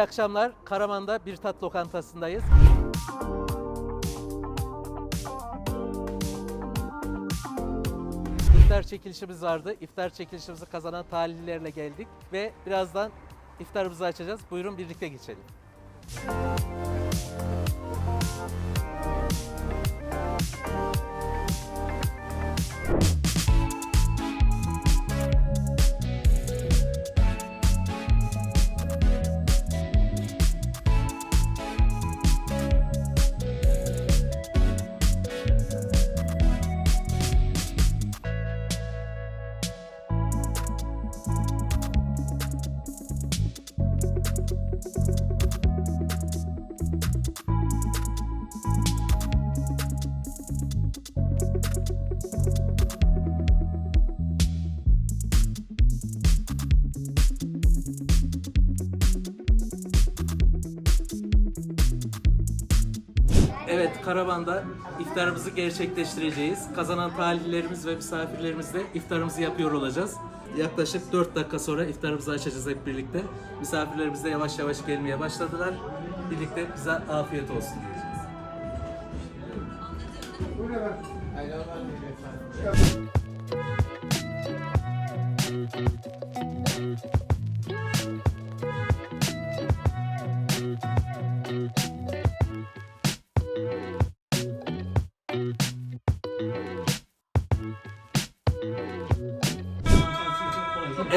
İyi akşamlar. Karaman'da bir tat lokantasındayız. İftar çekilişimiz vardı. İftar çekilişimizi kazanan talihlilerle geldik ve birazdan iftarımızı açacağız. Buyurun birlikte geçelim. Evet, Karavan'da iftarımızı gerçekleştireceğiz. Kazanan talihlerimiz ve misafirlerimizle iftarımızı yapıyor olacağız. Yaklaşık 4 dakika sonra iftarımızı açacağız hep birlikte. Misafirlerimiz de yavaş yavaş gelmeye başladılar. Birlikte bize afiyet olsun diyeceğiz.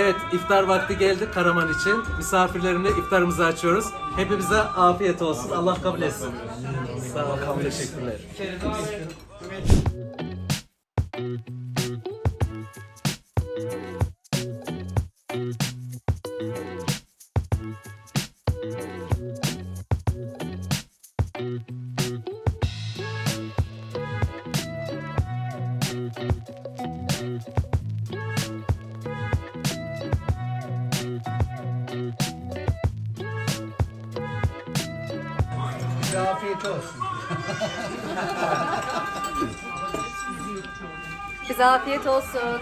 Evet, iftar vakti geldi Karaman için. Misafirlerimle iftarımızı açıyoruz. Hepimize afiyet olsun. Allah kabul etsin. Sağ olun, teşekkürler. Size afiyet olsun. Bize afiyet olsun.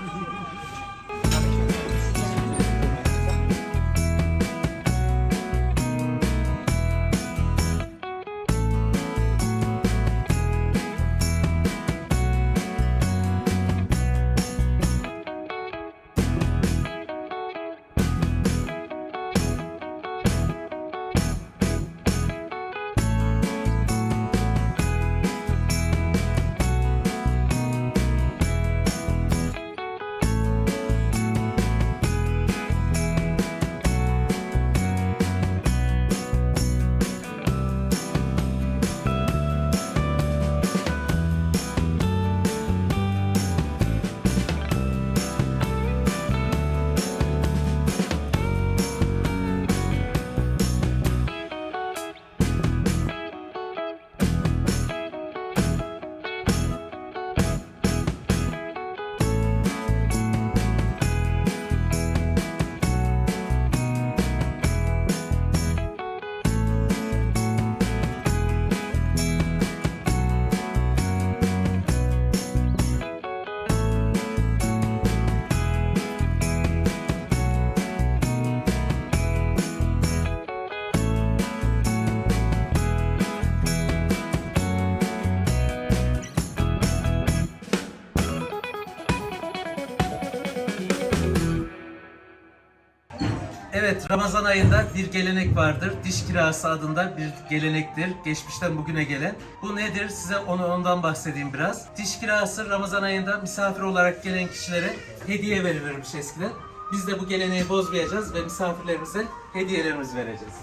Evet, Ramazan ayında bir gelenek vardır. Diş kirası adında bir gelenektir. Geçmişten bugüne gelen. Bu nedir? Size onu ondan bahsedeyim biraz. Diş kirası Ramazan ayında misafir olarak gelen kişilere hediye verilirmiş eskiden. Biz de bu geleneği bozmayacağız ve misafirlerimize hediyelerimizi vereceğiz.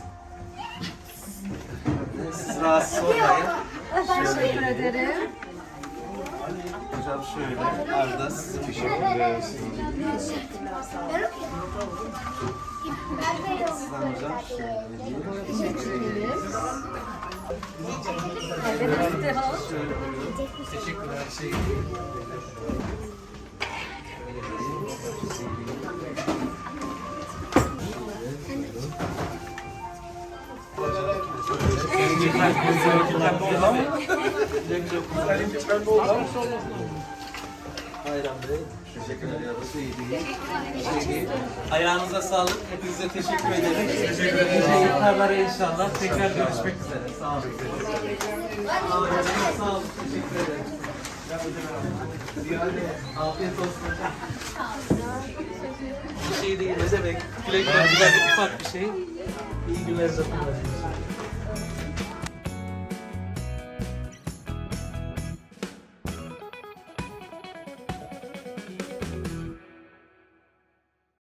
Siz rahatsız olmayın. Teşekkür ederim. Hocam şöyle, Arda sizin teşekkür Sizden hocam şöyle buyurun. Teşekkürler. Şey, Bayram Bey. Teşekkür ediyoruz. İyi değil. Şey değil. Ayağınıza sağlık. Hepinize teşekkür ederim. Teşekkür ederim. İftarlara inşallah. Tekrar görüşmek üzere. Sağ olun. Sağ olun. Sağ olun. Teşekkür ederim. Afiyet olsun hocam. Bir şey değil ne demek. Güle güle güzel ufak bir şey. İyi günler zaten.